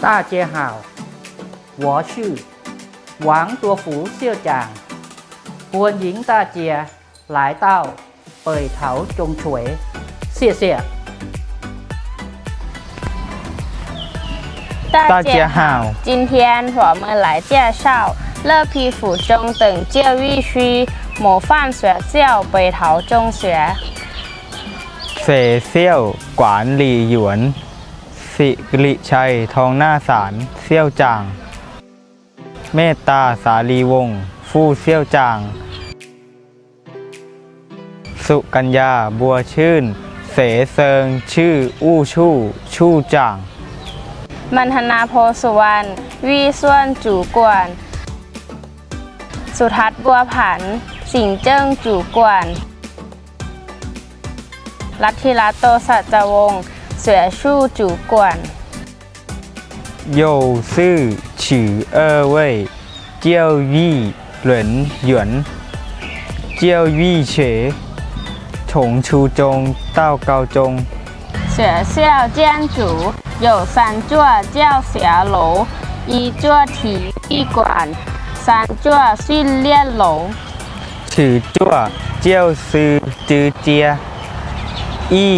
大家好，我是王多福校长，欢迎大家来到北桃中学，谢谢。大家好，今天我们来介绍乐皮府中等教育区模范学校北桃中学。 เสเซี่ย สิริชัย ทองหน้าสารเซี่ยวจาง เมตตาสาลีวงฟู่เซี่ยวจาง สุกัญญาบัวชื่น เสเซิง ชื่อ อู้ชู่ ชู่จาง มันธนาโพสุวรรณวีส่วนจูกวน สุทัศน์บัวผัน สิงเจิ้งจูกวนลัทธิรัตโตสัจวงศ์ เสือชู่จูกวนโยซื่อฉือเออเว่เจียวี่เหรินหยวนเจียวี่เฉถงชูจงเต้าเกาจงเสือเซี่ยวเจียนจูโยซานจั่วเจียเจั่กวนซานจั่วซิ่นเลี่ยนโหลฉือจั่วเจียวซือจือเจีย อี้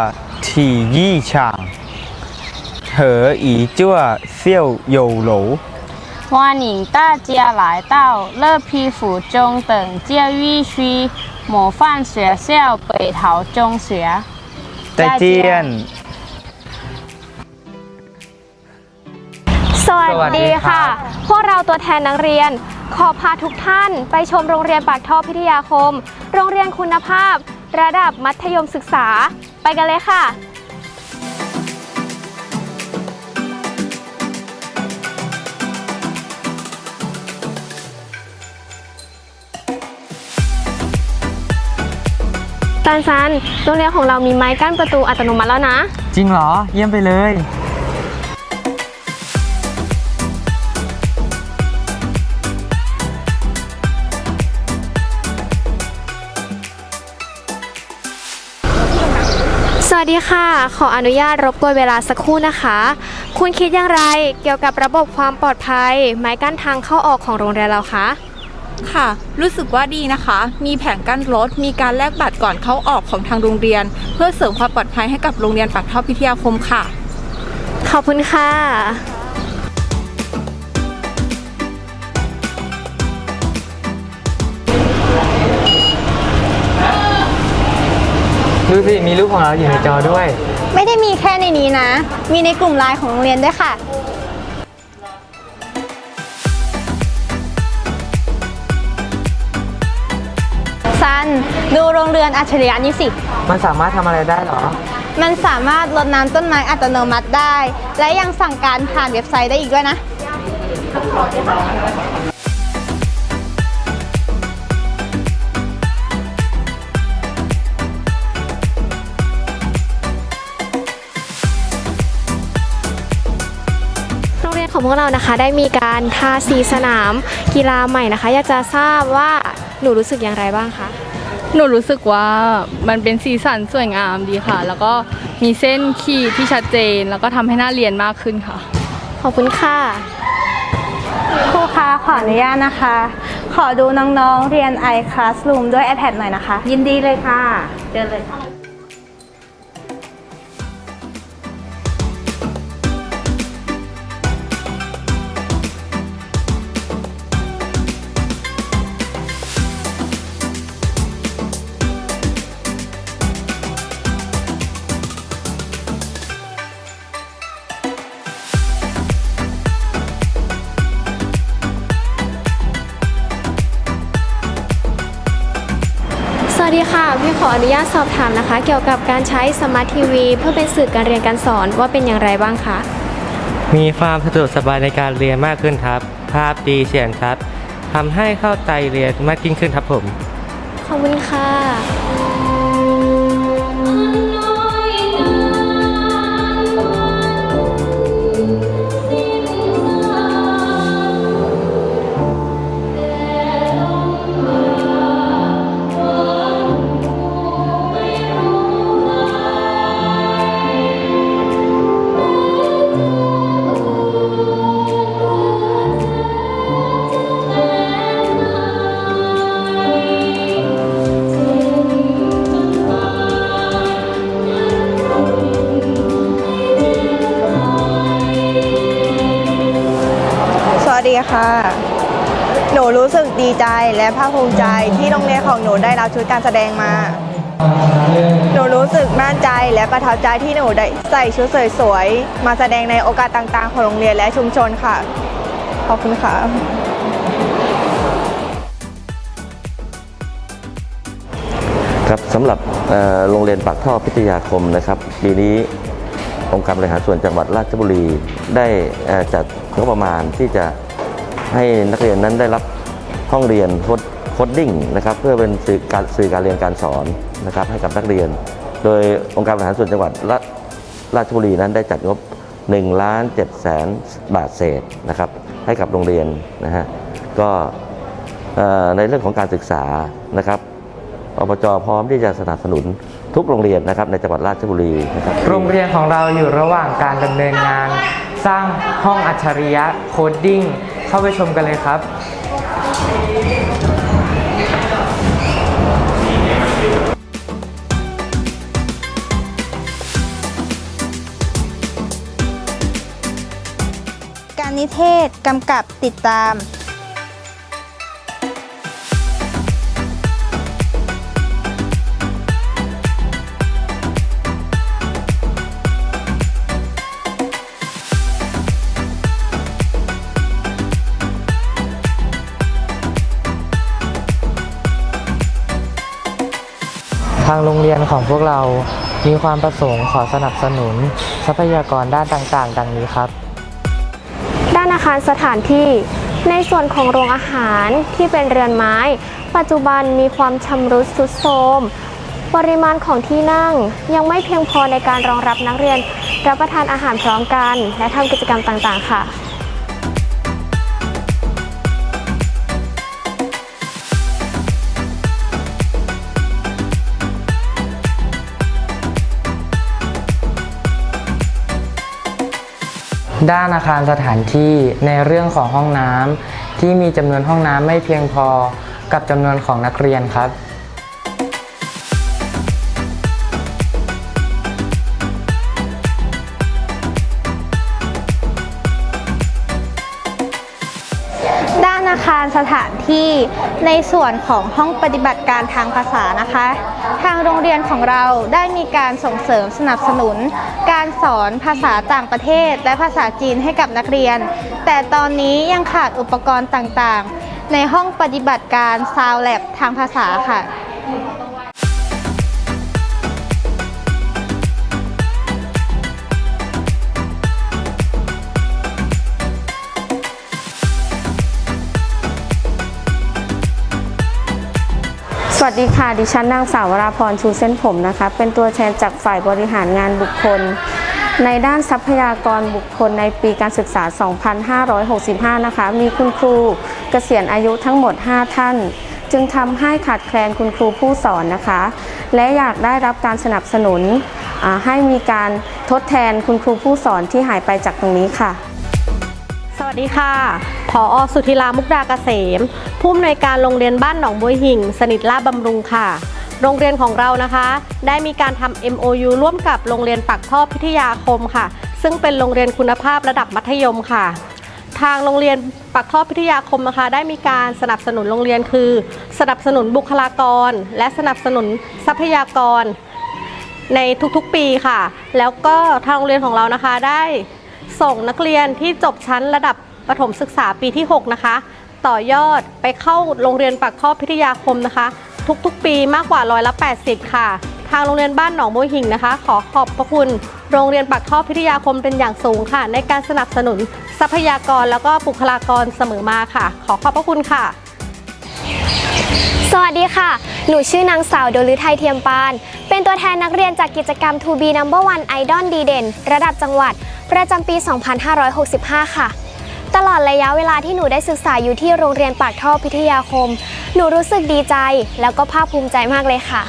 า ถี่ยี่ฉาง เหออีจั่วเซี่ยวโยวโหล 欢迎大家来到乐皮府中等教育区模范学校北桃中学。 แต่เจียน สวัสดีค่ะ พวกเราตัวแทนนักเรียน ขอพาทุกท่านไปชมโรงเรียนปากท่อพิทยาคม โรงเรียนคุณภาพ ระดับมัธยมศึกษา ไปกันเลยค่ะตันซันโรงเรียนของเรามีไม้กั้นประตูอัตโนมัติแล้วนะ จริงเหรอ เยี่ยมไปเลย วัสดีค่ะ ขออนุญาตรบกวนเวลาสักครู่นะคะ คุณคิดอย่างไรเกี่ยวกับระบบความปลอดภัย ไม้กั้นทางเข้าออกของโรงเรียนเราคะ ค่ะ รู้สึกว่าดีนะคะ มีแผงกั้นรถ มีการแลกบัตรก่อนเข้าออกของทางโรงเรียน เพื่อเสริมความปลอดภัยให้กับโรงเรียนปากท่อพิทยาคมค่ะ ขอบคุณค่ะ ดูสิมีรูปของเราอยู่ในจอด้วย ไม่ได้มีแค่ในนี้นะ มีในกลุ่มไลน์ของโรงเรียนด้วยค่ะ ซัน ดูโรงเรือนอัจฉริยะนี้สิ มันสามารถทำอะไรได้เหรอ มันสามารถรดน้ำต้นไม้อัตโนมัติได้ และยังสั่งการผ่านเว็บไซต์ได้อีกด้วยนะ พวกเรานะคะได้มีการทาสีสนามกีฬาใหม่นะคะ อยากจะทราบว่าหนูรู้สึกอย่างไรบ้างคะ หนูรู้สึกว่ามันเป็นสีสันสวยงามดีค่ะ แล้วก็มีเส้นขีดที่ชัดเจน แล้วก็ทำให้น่าเรียนมากขึ้นค่ะ ขอบคุณค่ะ ครูคะขออนุญาตนะคะ ขอดูน้องๆเรียน iClassroom ด้วย iPad หน่อยนะคะ ยินดีเลยค่ะ เจอเลยค่ะ พี่ขออนุญาตสอบถามนะคะ เกี่ยวกับการใช้สมาร์ททีวีเพื่อเป็นสื่อการเรียนการสอนว่าเป็นอย่างไรบ้างคะมีความสะดวกสบายในการเรียนมากขึ้นครับ ภาพดีเสียงชัดทำให้เข้าใจเรียนมากยิ่งขึ้นครับผม ขอบคุณค่ะ ค่ะ หนูรู้สึกดีใจและภาคภูมิใจที่โรงเรียนของหนูได้รับชุดการแสดงมา หนูรู้สึกมั่นใจและประทับใจที่หนูได้ใส่ชุดสวยๆ มาแสดงในโอกาสต่างๆ ของโรงเรียนและชุมชนค่ะ ขอบคุณค่ะ ครับสำหรับโรงเรียนปากท่อพิทยาคมนะครับปีนี้องค์การบริหารส่วนจังหวัดราชบุรีได้จัดงบประมาณที่จะ ให้นักเรียนนั้นได้รับห้องเรียนโคดดิ้งนะครับเพื่อเป็นสื่อการสื่อการเรียนการสอนนะครับให้กับนักเรียน โดยองค์การบริหารส่วนจังหวัดราราชบุรีนั้นได้จัดงบ1ล้าน7แสนบาทเศษนะครับให้กับโรงเรียนนะฮะก็ในเรื่องของการศึกษานะครับอบจพร้อมที่จะสนับสนุนทุกโรงเรียนนะครับในจังหวัดราชบุรีนะครับโรงเรียนของเราอยู่ระหว่างการดำเนินงาน สร้างห้องอัจฉริยะโคดดิ้ง เข้าไปชมกันเลยครับ การนิเทศกำกับติดตามางโรงเรียนของพวกเรา มีความประสงค์ขอสนับสนุน ทรัพยากรด้านต่างๆ ดังนี้ครับ ด้านอาคารสถานที่ ในส่วนของโรงอาหารที่เป็นเรือนไม้ ปัจจุบันมีความชำรุดทรุดโทรม ปริมาณของที่นั่งยังไม่เพียงพอในการรองรับนักเรียน รับประทานอาหารพร้อมกัน และทำกิจกรรมต่างๆ ค่ะ ด้านอาคารสถานที่ในเรื่องของห้องน้ำที่มีจำนวนห้องน้ำไม่เพียงพอกับจำนวนของนักเรียนครับด้านอาคารสถานที่ในส่วนของห้องปฏิบัติการทางภาษานะคะ ทางโรงเรียนของเราได้มีการส่งเสริมสนับสนุน การสอนภาษาต่างประเทศ และภาษาจีนให้กับนักเรียน แต่ตอนนี้ยังขาดอุปกรณ์ต่างๆ ในห้องปฏิบัติการซาวแลบทางภาษาค่ะ วัสดีค่ะ ดิฉันนางสาววราพรชูเส้นผมนะคะ เป็นตัวแทนจากฝ่ายบริหารงานบุคคล ในด้านทรัพยากรบุคคลในปีการศึกษา 2565 นะคะ มีคุณครูเกษียณอายุทั้งหมด 5 ท่าน จึงทำให้ขาดแคลนคุณครูผู้สอนนะคะ และอยากได้รับการสนับสนุนให้มีการทดแทนคุณครูผู้สอนที่หายไปจากตรงนี้ค่ะ สวัสดีค่ะผอสุธิรามุกดาเกษม ผู้อำนวยการโรงเรียนบ้านหนองบัวหิ่ง สนิทลาบบำรุงค่ะ โรงเรียนของเรานะคะ ได้มีการทำ MOU ร่วมกับโรงเรียนปักท่อพิทยาคมค่ะ ซึ่งเป็นโรงเรียนคุณภาพระดับมัธยมค่ะ ทางโรงเรียนปักท่อพิทยาคมนะคะ ได้มีการสนับสนุนโรงเรียนคือ สนับสนุนบุคลากร และสนับสนุนทรัพยากร ในทุกๆปีค่ะ แล้วก็ทางโรงเรียนของเรานะคะได้ ส่งนักเรียนที่จบชั้นระดับประถมศึกษาปีที่ 6 นะคะ ต่อยอดไปเข้าโรงเรียนปากท่อพิทยาคมนะคะ ทุกๆ ปีมากกว่าร้อยละ80 ค่ะ ทางโรงเรียนบ้านหนองบัวหิ่งนะคะ ขอขอบพระคุณ โรงเรียนปากท่อพิทยาคมเป็นอย่างสูงค่ะ ในการสนับสนุนทรัพยากรแล้วก็บุคลากรเสมอมาค่ะ ขอขอบพระคุณค่ะ สวัสดีค่ะ หนูชื่อนางสาวโดลือไทยเทียมปาน เป็นตัวแทนนักเรียนจากกิจกรรม To be Number One Idol ดีเด่น ระดับจังหวัด ประจำปี 2565 ค่ะ ตลอดระยะเวลาที่หนูได้ศึกษาอยู่ที่โรงเรียนปากท่อพิทยาคม หนูรู้สึกดีใจ แล้วก็ภาคภูมิใจมากเลยค่ะ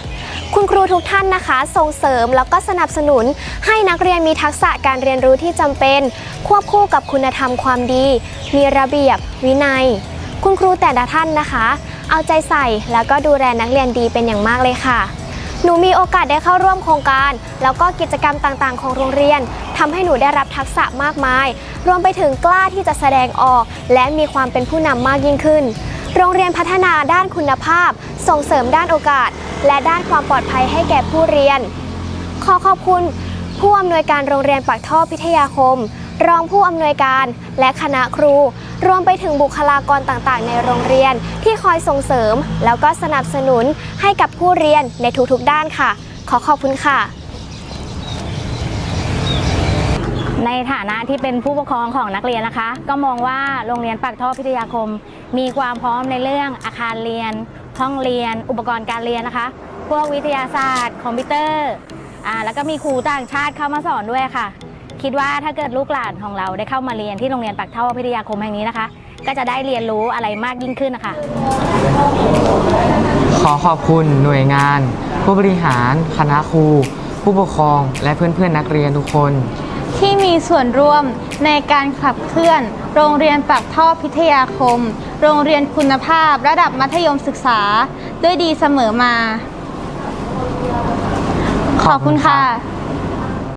คุณครูทุกท่านนะคะ ส่งเสริมแล้วก็สนับสนุน ให้นักเรียนมีทักษะการเรียนรู้ที่จำเป็น ควบคู่กับคุณธรรมความดี มีระเบียบ วินัย คุณครูแต่ละท่านนะคะ เอาใจใส่ แล้วก็ดูแลนักเรียนดีเป็นอย่างมากเลยค่ะ หนูมีโอกาสได้เข้าร่วมโครงการ แล้วก็กิจกรรมต่างๆ ของโรงเรียนทำให้หนูได้รับทักษะมากมาย รวมไปถึงกล้าที่จะแสดงออก และมีความเป็นผู้นำมากยิ่งขึ้น โรงเรียนพัฒนาด้านคุณภาพ ส่งเสริมด้านโอกาส และด้านความปลอดภัยให้แก่ผู้เรียน ขอขอบคุณผู้อำนวยการโรงเรียนปากท่อพิทยาคม รองผู้อำนวยการและคณะครู รวมไปถึงบุคลากรต่างๆ ในโรงเรียนที่คอยส่งเสริม แล้วก็สนับสนุนให้กับผู้เรียนในทุกๆด้านค่ะ ขอขอบคุณค่ะ ในฐานะที่เป็นผู้ปกครองของนักเรียนนะคะ ก็มองว่าโรงเรียนปากท่อพิทยาคม มีความพร้อมในเรื่องอาคารเรียน ห้องเรียน อุปกรณ์การเรียนนะคะ พวกวิทยาศาสตร์ คอมพิวเตอร์อ่าแล้วก็มีครูต่างชาติเข้ามาสอนด้วยค่ะ คิดว่าถ้าเกิดลูกหลานของเราได้เข้ามาเรียนที่โรงเรียนปากท่อพิทยาคมแห่งนี้นะคะ ก็จะได้เรียนรู้อะไรมากยิ่งขึ้นนะคะขอขอบคุณหน่วยงาน ผู้บริหาร คณะครู ผู้ปกครอง และเพื่อนๆนักเรียนทุกคน ที่มีส่วนร่วมในการขับเคลื่อน โรงเรียนปากท่อพิทยาคม โรงเรียนคุณภาพระดับมัธยมศึกษา ด้วยดีเสมอมา ขอบคุณค่ะ